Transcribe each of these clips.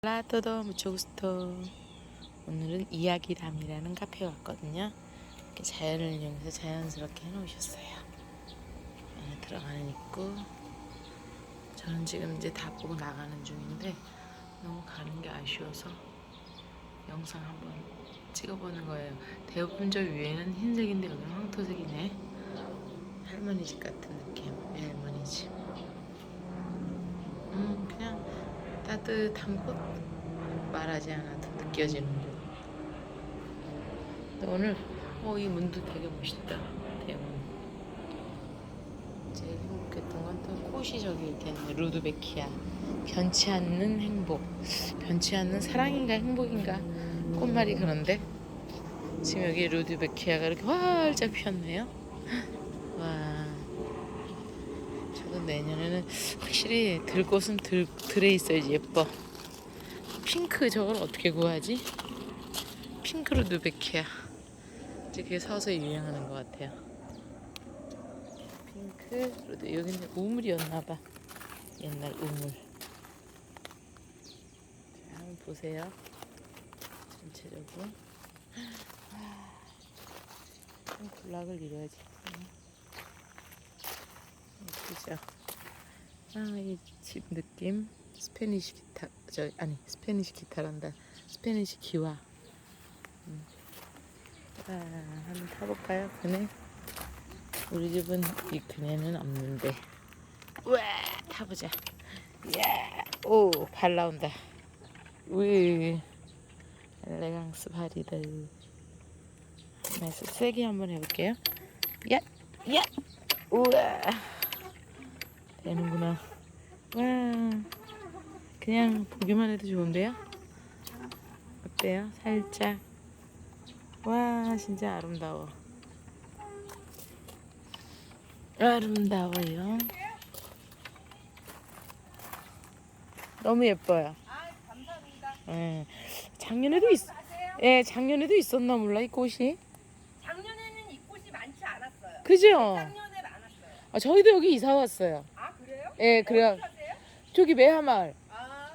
라토도 무초구스토 오늘은 이야기담이라는 카페에 왔거든요. 이렇게 자연을 이용해서 자연스럽게 해놓으셨어요. 안에 들어가는 입구. 저는 지금 이제 다 보고 나가는 중인데 너무 가는 게 아쉬워서 영상 한번 찍어보는 거예요. 대부분 저 위에는 흰색인데 여기는 황토색이네. 할머니 집 같은 느낌. 이 할머니 집. 음 그냥 따뜻한 곳 말하지 않아도 느껴지는 곳. 근데 오늘 어 이 문도 되게 멋있다 대문. 제일 행복했던 건또 저기 있겠네 루드베키아. 변치 않는 행복. 변치 않는 사랑인가 행복인가 꽃말이 그런데 지금 여기 루드베키아가 이렇게 활짝 피었네요. 와. 내년에는 확실히 들 곳은 들, 들에 있어야지 예뻐. 핑크 저걸 어떻게 구하지? 핑크 루드베키아. 이제 그게 서서히 유행하는 것 같아요. 핑크 루드 여기는 우물이었나봐. 옛날 우물. 자, 한번 보세요. 전체적으로. 와, 좀 군락을 이뤄야지. 예쁘죠? 아, 이집 느낌. 스페니시 기타, 저 아니 스페니시 기타란다. 스페니시 기와. 음. 아, 한번 타볼까요, 그네? 우리 집은 이 그네는 없는데. 우와, 타보자. 야, 오, 발 나온다. 우이, 엘레강스 발이들. 그래서 세게 한번 해볼게요. 야, 야, 우와. 되는구나. 와, 그냥 보기만 해도 좋은데요? 어때요? 살짝. 와, 진짜 아름다워. 아름다워요. 너무 예뻐요. 아, 감사합니다. 예. 작년에도 있? 예, 작년에도 있었나 몰라 이 꽃이. 작년에는 이 꽃이 많지 않았어요. 그죠? 작년에 많았어요. 아, 저희도 여기 이사 왔어요. 예, 그래요. 저기 매화마을. 아,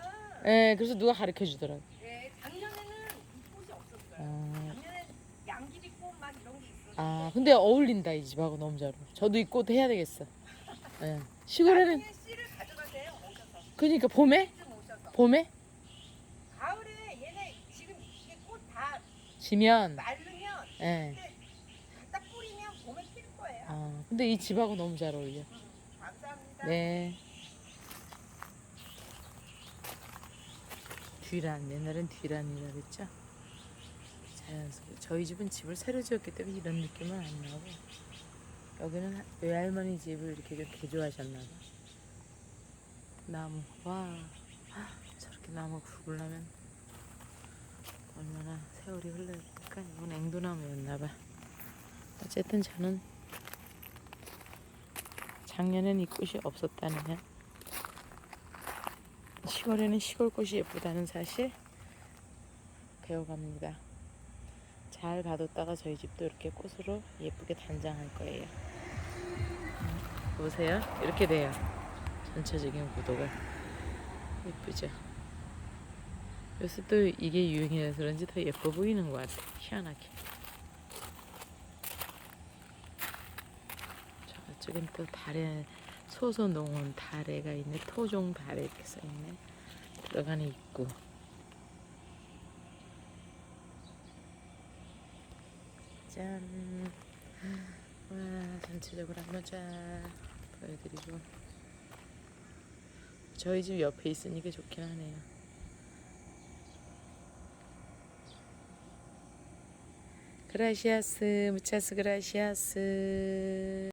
예, 그래서 누가 가르쳐 주더라고. 네, 작년에는 이 꽃이 없었어요. 아, 작년에 양귀비 꽃 막 이런 게 있었어요. 아, 근데 어울린다 이 집하고 너무 잘 어울려. 저도 이 꽃 해야 되겠어. 예. 시골에는 나중에 씨를 가져가세요. 오셔서. 그러니까 봄에 좀 오셔서. 봄에 가을에 얘네 지금 이게 꽃 다 지면 마르면 예. 그때 갖다 뿌리면 봄에 필 거예요. 아, 근데 이 집하고 너무 잘 어울려. 음. 네. 뒤란 옛날엔 뒤란이라 그랬죠. 자연스럽게 저희 집은 집을 새로 지었기 때문에 이런 느낌은 안 나고 여기는 외할머니 집을 이렇게 좀 개조하셨나 봐. 나무 와 저렇게 나무 굵으려면 얼마나 세월이 흘렀을까 이건 앵두나무였나 봐. 어쨌든 저는 작년엔 이 꽃이 없었다는 시골에는 시골 꽃이 예쁘다는 사실 배워갑니다. 잘 봐뒀다가 저희 집도 이렇게 꽃으로 예쁘게 단장할 거예요. 음, 보세요. 이렇게 돼요. 전체적인 구도가 예쁘죠. 요새 또 이게 유행이라서 그런지 더 예뻐 보이는 것 같아. 희한하게. 저쪽엔 또 달에 소소농원 달에가 있네. 토종 달에 이렇게 써있네. 들어가는 입구. 짠. 와, 전체적으로 한번 쫙 보여드리고. 저희 집 옆에 있으니까 좋긴 하네요. 그라시아스 무차스 그라시아스